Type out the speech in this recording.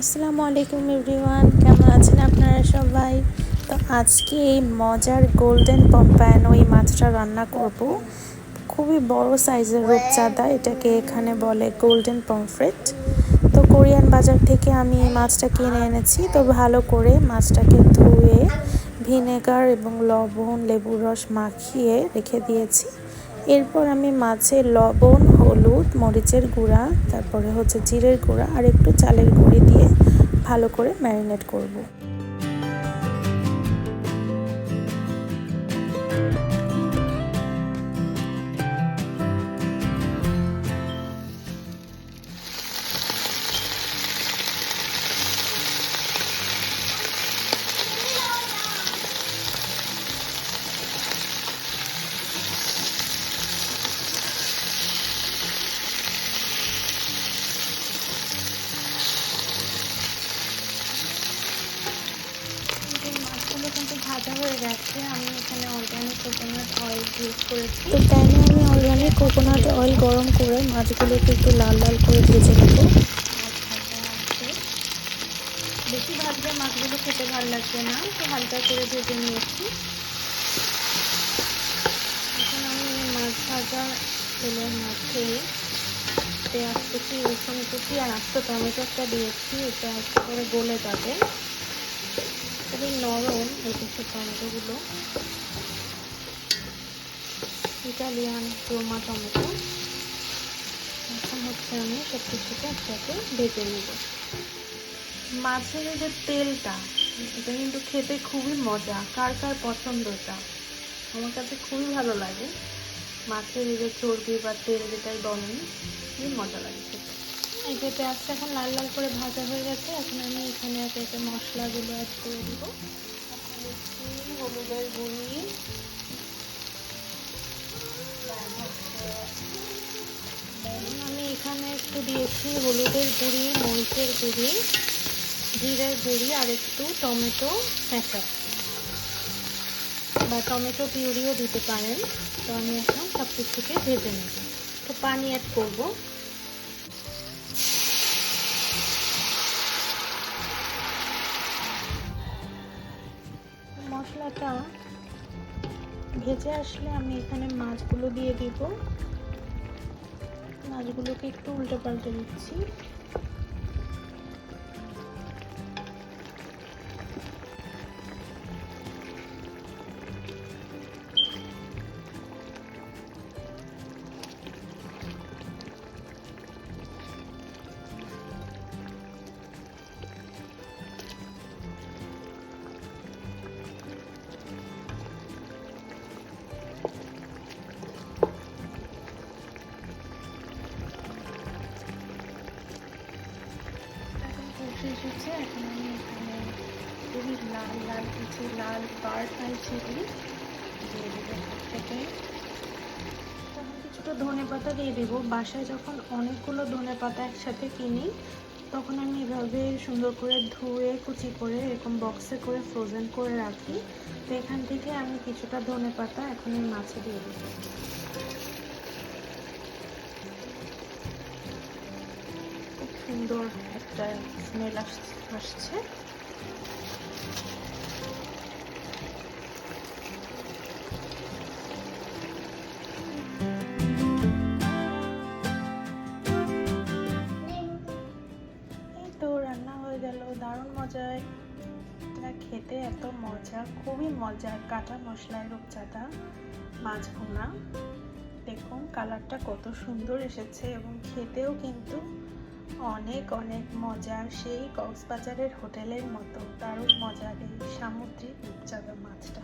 আসসালামু আলাইকুম এভরিওয়ান, কেমন আছেন আপনারা সবাই? তো আজকে এই মজার গোল্ডেন পম্পায়ন ওই মাছটা রান্না করব। খুবই বড় সাইজের রূপচাঁদা, এটাকে এখানে বলে গোল্ডেন পমফ্রেট তো কোরিয়ান বাজার থেকে আমি এই মাছটা কিনে এনেছি, তো ভালো করে মাছটাকে ধুয়ে, ভিনেগার এবং লবণ, লেবুর রস মাখিয়ে রেখে দিয়েছি। এরপর আমি মাছে লবণ, হলুদ, মরিচের গুঁড়া, তারপরে হচ্ছে জিরের গুঁড়া আর একটু চালের গুঁড়ি দিয়ে ভালো করে ম্যারিনেট করব। ভাজা হয়ে গেছে। আমি এখানে অর্গানিক কোকোনাট অয়েল ইউজ করেছি। তো প্যানে আমি অর্গানিক কোকোনাট অয়েল গরম করে মাছগুলোকে একটু লাল লাল করে ভেজে নেব। বেশি ভাজলে মাছগুলো খেতে ভালো লাগবে না। তো হালকা করে ভেজে নিয়েছি। এখন আমি মাছ ভাজা তেলের মধ্যে পেঁয়াজ কুচি রসুন কুচি আর আস্ত টমেটো একটা দিয়েছি। এটা একটু করে গলে যাবে। খুবই নরম এই কিছু টমেটোগুলো ইটালিয়ান রোমা টমেটো। এখন হচ্ছে আমি সব কিছুকে একসাথে ভেজে নেব। মাছের যে তেলটা, এটা কিন্তু খেতে খুবই মজা। কার কার পছন্দ এটা আমার কাছে খুবই ভালো লাগে। মাছের যে চর্বি বা তেল যেটাই বলেন, খুবই মজা লাগে এই যে পেঁয়াজটা এখন লাল লাল করে ভাজা হয়ে গেছে এখন আমি এখানে একে একে মশলাগুলো অ্যাড করে দিব। হলুদের গুঁড়ি আমি এখানে একটু দিয়েছি হলুদের গুঁড়ি মরিচের গুঁড়ি জিরের গুঁড়ি আর একটু টমেটো ফেঁচা বা টমেটো পিউরিও দিতে পারেন। তো আমি এখন সব কিছুকে ভেজে নেব। তো পানি অ্যাড করব। মশলাটা ভেজে আসলে আমি এখানে মাছগুলো দিয়ে দিব। মাছগুলোকে একটু উল্টে পাল্টে দিচ্ছি। কষে এসেছে এখন আমি এখানে খুবই লাল লাল কিছু লাল পার্ট আর চিলি দিয়ে দেবো থেকে কিছুটা ধনে পাতা দিয়ে দেবো। বাসায় যখন অনেকগুলো ধনে পাতা একসাথে কিনি, তখন আমি এভাবে সুন্দর করে ধুয়ে, কুচি করে, এরকম বক্সে করে ফ্রোজেন করে রাখি। তো এখান থেকে আমি কিছুটা ধনে পাতা এখন এই মাছে দিয়ে দেবো। সুন্দর একটা স্মেল আসছে। দারুণ মজায় এটা খেতে এত মজা, খুবই মজা। কাঁচা মশলায় রূপচাঁদা, মাছ ভুনা। দেখুন কালারটা কত সুন্দর এসেছে এবং খেতেও কিন্তু অনেক অনেক মজা সেই কক্সবাজারের হোটেলের মতো। দারুণ মজার এই সামুদ্রিক রূপচাঁদা মাছটা।